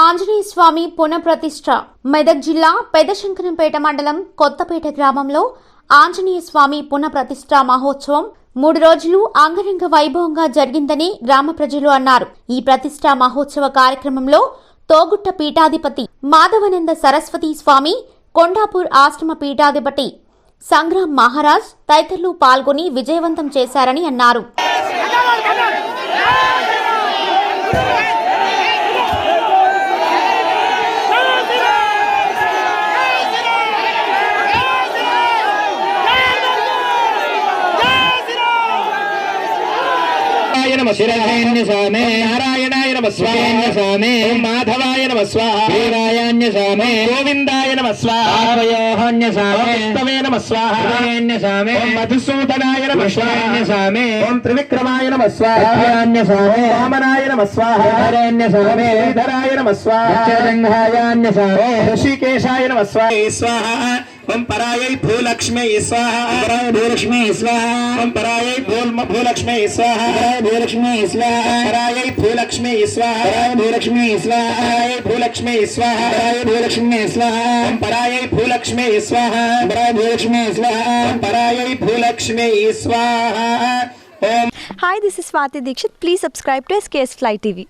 ఆంజనేయ స్వామి పునఃప్రతిష్ఠ. మెదక్ జిల్లా పెదశంకరంపేట మండలం కొత్తపేట గ్రామంలో ఆంజనేయ స్వామి పునఃప్రతిష్ఠ మహోత్సవం మూడు రోజులు అంగరంగ వైభవంగా జరిగిందని గ్రామ ప్రజలు అన్నారు. ఈ ప్రతిష్ఠా మహోత్సవ కార్యక్రమంలో తోగుట్ట పీఠాధిపతి మాధవనంద సరస్వతి స్వామి కొండాపూర్ ఆశ్రమ పీఠాధిపతి సంగ్రామ్ మహారాజ్ తదితరులు పాల్గొని విజయవంతం చేశారని అన్నారు. నమ శిరాన్య స్వామి. నారాయణాయ నమ స్వామి. స్వామి మాధవాయ నమ స్వాహ వీరాయాన్య స్వామి. గోవిందాయ నమ స్వాహన్య స్వామి. నమ స్వాహన్య స్వామి. మధుసూదనాయ నమ స్వాహన్య స్వామి. ఓం త్రివిక్రమాయ నమ స్వాహన్య స్వామి. వామనాయ నమ స్వాహన్య స్వామి. శ్రీధరాయ నమ స్వాహన్య స్వామి. ఋషికేశాయ నమ స్వాహ. స్వాహ. ओम पराय भूलक्ष्मी स्वाहा भूलक्ष्मी स्वाहा ओम पराय भूल भूलक्ष्मी स्वाहा भूलक्ष्मी स्वाहा पराय भूलक्ष्मी स्वाहा भूलक्ष्मी स्वाहा भूलक्ष्मी स्वाहा भूलक्ष्मी स्वाहा ओम पराय भूलक्ष्मी स्वाहा भूलक्ष्मी भूलक्ष्मी स्वाहा पराय भूलक्ष्मी स्वाहा ओम hi this is Swati Dixit please subscribe to S fly TV